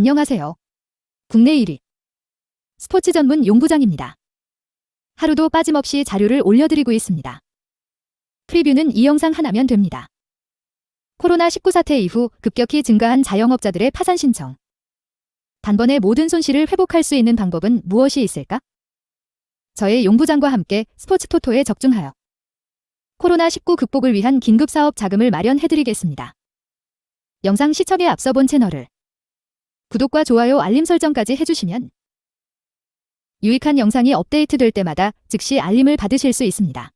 안녕하세요. 국내 1위 스포츠 전문 용부장입니다. 하루도 빠짐없이 자료를 올려드리고 있습니다. 프리뷰는 이 영상 하나면 됩니다. 코로나19 사태 이후 급격히 증가한 자영업자들의 파산 신청. 단번에 모든 손실을 회복할 수 있는 방법은 무엇이 있을까? 저의 용부장과 함께 스포츠 토토에 적중하여 코로나19 극복을 위한 긴급 사업 자금을 마련해드리겠습니다. 영상 시청에 앞서 본 채널을 구독과 좋아요 알림 설정까지 해주시면 유익한 영상이 업데이트될 때마다 즉시 알림을 받으실 수 있습니다.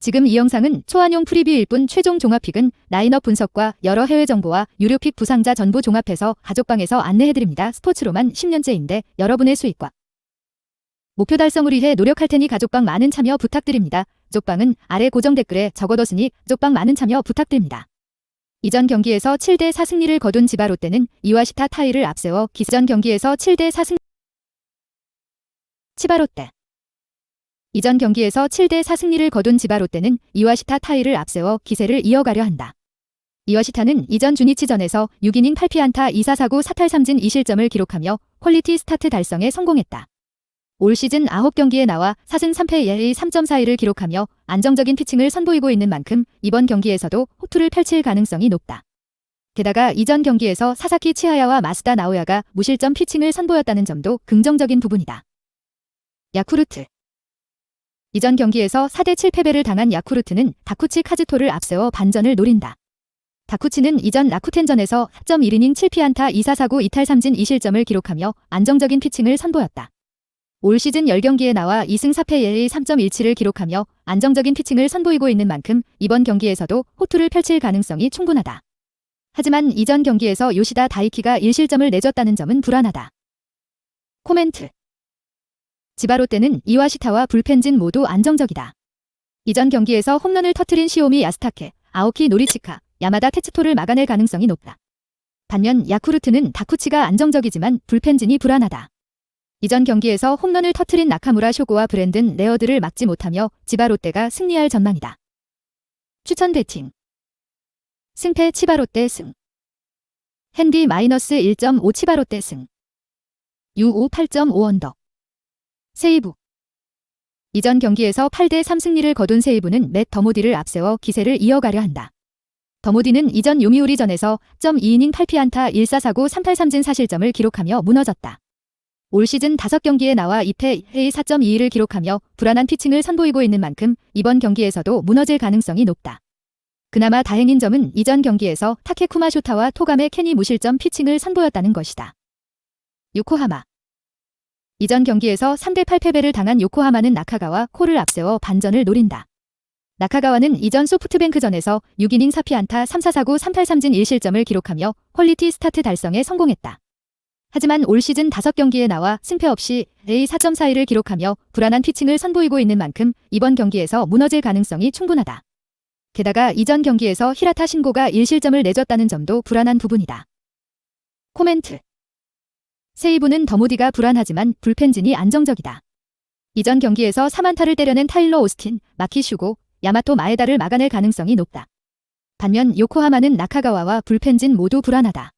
지금 이 영상은 초안용 프리뷰일 뿐 최종 종합픽은 라인업 분석과 여러 해외 정보와 유료픽 부상자 전부 종합해서 가족방에서 안내해드립니다. 스포츠로만 10년째인데 여러분의 수익과 목표 달성을 위해 노력할 테니 가족방 많은 참여 부탁드립니다. 가족방은 아래 고정 댓글에 적어뒀으니 가족방 많은 참여 부탁드립니다. 이전 경기에서 7대 4 승리를 거둔 지바 롯데는 이와시타 타이를 앞세워 기전 경기에서 7대 4 승 치바 롯데 이전 경기에서 2대4 승리를 거둔 지바 롯데는 이와시타 타이를 앞세워 기세를 이어가려 한다. 이와시타는 이전 주니치전에서 6이닝 8피안타 2사사구 사탈 3진 2실점을 기록하며 퀄리티 스타트 달성에 성공했다. 올 시즌 9경기에 나와 4승 3패 ERA 3.42를 기록하며 안정적인 피칭을 선보이고 있는 만큼 이번 경기에서도 호투를 펼칠 가능성이 높다. 게다가 이전 경기에서 사사키 치하야와 마스다 나오야가 무실점 피칭을 선보였다는 점도 긍정적인 부분이다. 야쿠르트 이전 경기에서 4대 7패배를 당한 야쿠르트는 다쿠치 카즈토를 앞세워 반전을 노린다. 다쿠치는 이전 라쿠텐전에서 4.1이닝 7피안타 2사사구 이탈 3진 2실점을 기록하며 안정적인 피칭을 선보였다. 올 시즌 10경기에 나와 2승 4패 ERA 3.17을 기록하며 안정적인 피칭을 선보이고 있는 만큼 이번 경기에서도 호투를 펼칠 가능성이 충분하다. 하지만 이전 경기에서 요시다 다이키가 1실점을 내줬다는 점은 불안하다. 코멘트 지바롯데는 이와시타와 불펜진 모두 안정적이다. 이전 경기에서 홈런을 터트린 시오미 야스타케, 아오키 노리치카, 야마다 테츠토를 막아낼 가능성이 높다. 반면 야쿠르트는 다쿠치가 안정적이지만 불펜진이 불안하다. 이전 경기에서 홈런을 터트린 나카무라 쇼고와 브랜든 레어드를 막지 못하며 지바 롯데가 승리할 전망이다. 추천 배팅 승패 치바 롯데 승 핸디 마이너스 1.5 치바 롯데 승 U5 8.5 언더 세이브 이전 경기에서 8대 3 승리를 거둔 세이브는 맷 더모디를 앞세워 기세를 이어가려 한다. 더모디는 이전 요미우리전에서 0.2이닝 8피안타 1사사구 383진 사실점을 기록하며 무너졌다. 올 시즌 5경기에 나와 2패 회의 4.21을 기록하며 불안한 피칭을 선보이고 있는 만큼 이번 경기에서도 무너질 가능성이 높다. 그나마 다행인 점은 이전 경기에서 타케쿠마 쇼타와 토감의 캐니 무실점 피칭을 선보였다는 것이다. 요코하마 이전 경기에서 3대 8패배를 당한 요코하마는 나카가와 코를 앞세워 반전을 노린다. 나카가와는 이전 소프트뱅크전에서 6이닝 4피안타 3사사구 383진 1실점을 기록하며 퀄리티 스타트 달성에 성공했다. 하지만 올 시즌 5경기에 나와 승패 없이 A 4.41을 기록하며 불안한 피칭을 선보이고 있는 만큼 이번 경기에서 무너질 가능성이 충분하다. 게다가 이전 경기에서 히라타 신고가 1실점을 내줬다는 점도 불안한 부분이다. 코멘트 세이브는 더모디가 불안하지만 불펜진이 안정적이다. 이전 경기에서 3안타를 때려낸 타일러 오스틴, 마키 슈고, 야마토 마에다를 막아낼 가능성이 높다. 반면 요코하마는 나카가와와 불펜진 모두 불안하다.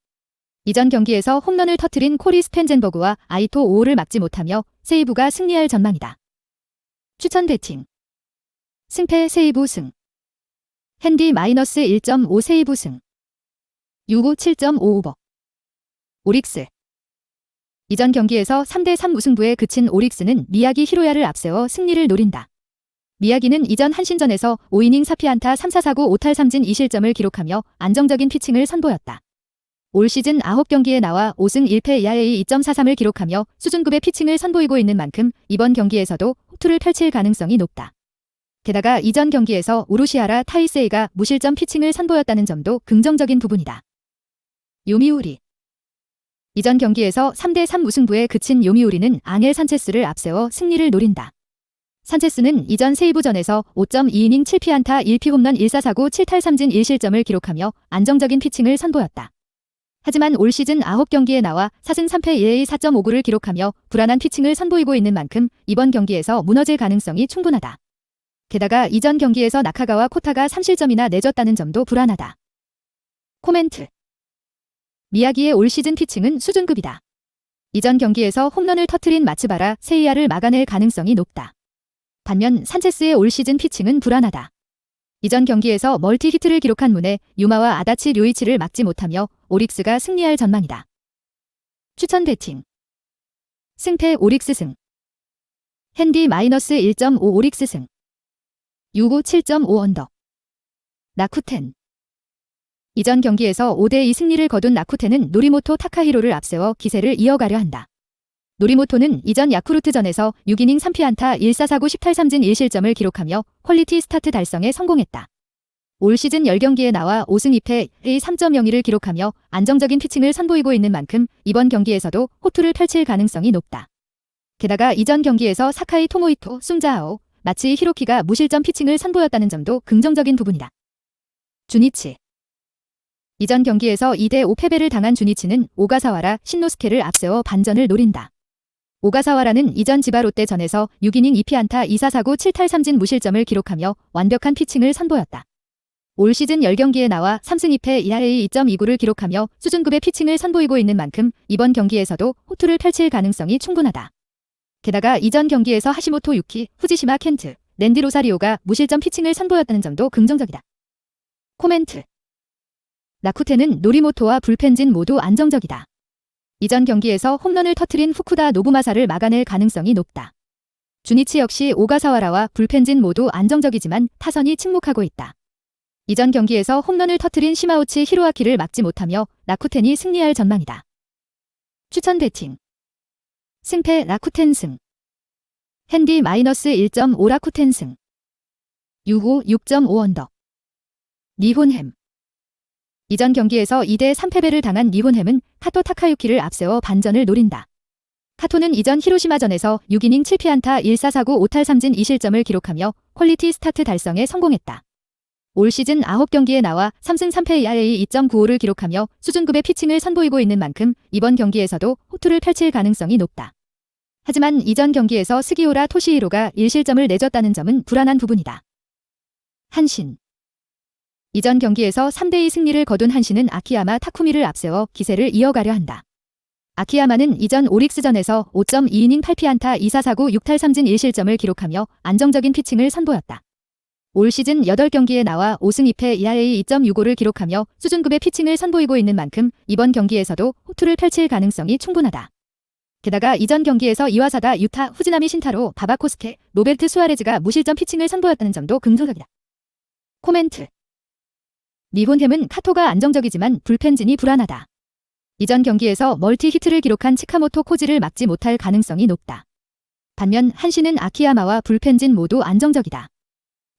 이전 경기에서 홈런을 터트린 코리 스펜젠버그와 아이토 5호를 막지 못하며 세이브가 승리할 전망이다. 추천 배팅 승패 세이브 승 핸디 마이너스 1.5 세이브 승 유고 7.5오버 오릭스 이전 경기에서 3대3 무승부에 그친 오릭스는 미야기 히로야를 앞세워 승리를 노린다. 미야기는 이전 한신전에서 5이닝 4피안타 3사사구 5탈 3진 2실점을 기록하며 안정적인 피칭을 선보였다. 올 시즌 9경기에 나와 5승 1패 ERA 2.43을 기록하며 수준급의 피칭을 선보이고 있는 만큼 이번 경기에서도 호투를 펼칠 가능성이 높다. 게다가 이전 경기에서 우루시아라 타이세이가 무실점 피칭을 선보였다는 점도 긍정적인 부분이다. 요미우리 이전 경기에서 3대3 무승부에 그친 요미우리는 앙헬 산체스를 앞세워 승리를 노린다. 산체스는 이전 세이브전에서 5.2이닝 7피안타 1피 홈런 1사사구 7탈 3진 1실점을 기록하며 안정적인 피칭을 선보였다. 하지만 올 시즌 9경기에 나와 4승 3패 1A 4.59를 기록하며 불안한 피칭을 선보이고 있는 만큼 이번 경기에서 무너질 가능성이 충분하다. 게다가 이전 경기에서 나카가와 코타가 3실점이나 내줬다는 점도 불안하다. 코멘트 미야기의 올 시즌 피칭은 수준급이다. 이전 경기에서 홈런을 터트린 마츠바라 세이야를 막아낼 가능성이 높다. 반면 산체스의 올 시즌 피칭은 불안하다. 이전 경기에서 멀티 히트를 기록한 문에 유마와 아다치 료이치를 막지 못하며 오릭스가 승리할 전망이다. 추천 배팅. 승패 오릭스 승. 핸디 마이너스 1.5 오릭스 승. 유고 7.5 언더. 나쿠텐. 이전 경기에서 5대2 승리를 거둔 나쿠텐은 노리모토 타카히로를 앞세워 기세를 이어가려 한다. 노리모토는 이전 야쿠르트전에서 6이닝 3피안타 1사사구 10탈3진 1실점을 기록하며 퀄리티 스타트 달성에 성공했다. 올 시즌 10경기에 나와 5승 2패 3.02를 기록하며 안정적인 피칭을 선보이고 있는 만큼 이번 경기에서도 호투를 펼칠 가능성이 높다. 게다가 이전 경기에서 사카이 토모이토, 숭자아오, 마치 히로키가 무실점 피칭을 선보였다는 점도 긍정적인 부분이다. 주니치 이전 경기에서 2대 5 패배를 당한 주니치는 오가사와라 신노스케를 앞세워 반전을 노린다. 오가사와라는 이전 지바 롯데전에서 6이닝 2피안타 2사사구 7탈 3진 무실점을 기록하며 완벽한 피칭을 선보였다. 올 시즌 10경기에 나와 3승 2패 2RA 2.29를 기록하며 수준급의 피칭을 선보이고 있는 만큼 이번 경기에서도 호투를 펼칠 가능성이 충분하다. 게다가 이전 경기에서 하시모토 유키, 후지시마 켄트, 랜디 로사리오가 무실점 피칭을 선보였다는 점도 긍정적이다. 코멘트 라쿠테는 노리모토와 불펜진 모두 안정적이다. 이전 경기에서 홈런을 터트린 후쿠다 노부마사를 막아낼 가능성이 높다. 주니치 역시 오가사와라와 불펜진 모두 안정적이지만 타선이 침묵하고 있다. 이전 경기에서 홈런을 터트린 시마우치 히로아키를 막지 못하며 라쿠텐이 승리할 전망이다. 추천 배팅 승패 라쿠텐 승 핸디 마이너스 1.5 라쿠텐 승 유고 6.5 언더 니혼햄 이전 경기에서 2대 3패배를 당한 니혼햄은 카토 타카유키를 앞세워 반전을 노린다. 카토는 이전 히로시마전에서 6이닝 7피안타 1사사구 5탈 3진 2실점을 기록하며 퀄리티 스타트 달성에 성공했다. 올 시즌 9경기에 나와 3승 3패 ERA 2.95를 기록하며 수준급의 피칭을 선보이고 있는 만큼 이번 경기에서도 호투를 펼칠 가능성이 높다. 하지만 이전 경기에서 스기오라 토시히로가 1실점을 내줬다는 점은 불안한 부분이다. 한신 이전 경기에서 3대2 승리를 거둔 한신은 아키야마 타쿠미를 앞세워 기세를 이어가려 한다. 아키야마는 이전 오릭스전에서 5.2이닝 8피안타 2사사구 6탈 3진 1실점을 기록하며 안정적인 피칭을 선보였다. 올 시즌 8경기에 나와 5승 2패 ERA 2.65를 기록하며 수준급의 피칭을 선보이고 있는 만큼 이번 경기에서도 호투를 펼칠 가능성이 충분하다. 게다가 이전 경기에서 이와사다 유타 후지나미 신타로 바바코스케 로베르트 수아레즈가 무실점 피칭을 선보였다는 점도 긍정적이다. 코멘트 니혼햄은 카토가 안정적이지만 불펜진이 불안하다. 이전 경기에서 멀티 히트를 기록한 치카모토 코지를 막지 못할 가능성이 높다. 반면 한신은 아키야마와 불펜진 모두 안정적이다.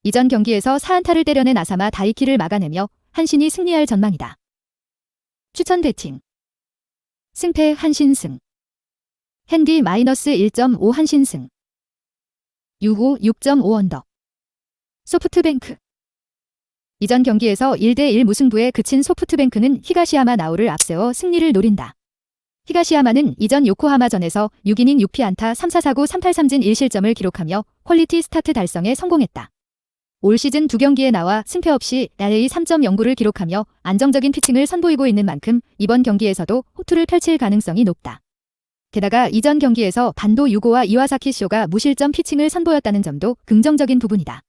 이전 경기에서 사안타를 때려낸 아사마 다이키를 막아내며 한신이 승리할 전망이다. 추천 배팅 승패 한신승 핸디 마이너스 1.5 한신승 유고 6.5 언더 소프트뱅크 이전 경기에서 1대1 무승부에 그친 소프트뱅크는 히가시야마 나우를 앞세워 승리를 노린다. 히가시야마는 이전 요코하마전에서 6이닝 6피안타 3사사구 3탈3진 1실점을 기록하며 퀄리티 스타트 달성에 성공했다. 올 시즌 두 경기에 나와 승패 없이 RA 3.09를 기록하며 안정적인 피칭을 선보이고 있는 만큼 이번 경기에서도 호투를 펼칠 가능성이 높다. 게다가 이전 경기에서 반도 유고와 이와사키 쇼가 무실점 피칭을 선보였다는 점도 긍정적인 부분이다.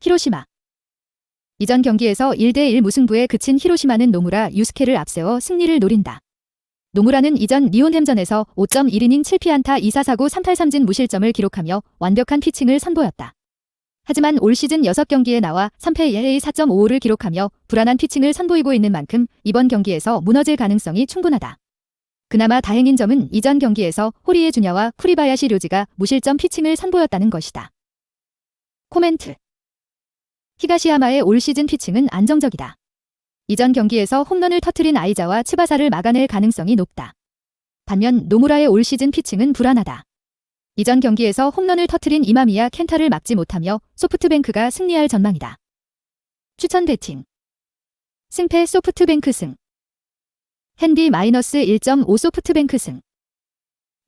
히로시마 이전 경기에서 1대1 무승부에 그친 히로시마는 노무라 유스케를 앞세워 승리를 노린다. 노무라는 이전 니온햄전에서 5.1이닝 7피안타 2사사구 3탈3진 무실점을 기록하며 완벽한 피칭을 선보였다. 하지만 올 시즌 6경기에 나와 3패 ERA 4.55를 기록하며 불안한 피칭을 선보이고 있는 만큼 이번 경기에서 무너질 가능성이 충분하다. 그나마 다행인 점은 이전 경기에서 호리에 주냐와 쿠리바야시 료지가 무실점 피칭을 선보였다는 것이다. 코멘트 히가시야마의 올 시즌 피칭은 안정적이다. 이전 경기에서 홈런을 터트린 아이자와 츠바사를 막아낼 가능성이 높다. 반면 노무라의 올 시즌 피칭은 불안하다. 이전 경기에서 홈런을 터트린 이마미야 켄타를 막지 못하며 소프트뱅크가 승리할 전망이다. 추천 배팅 승패 소프트뱅크 승 핸디 마이너스 1.5 소프트뱅크 승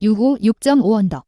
유고 6.5 언더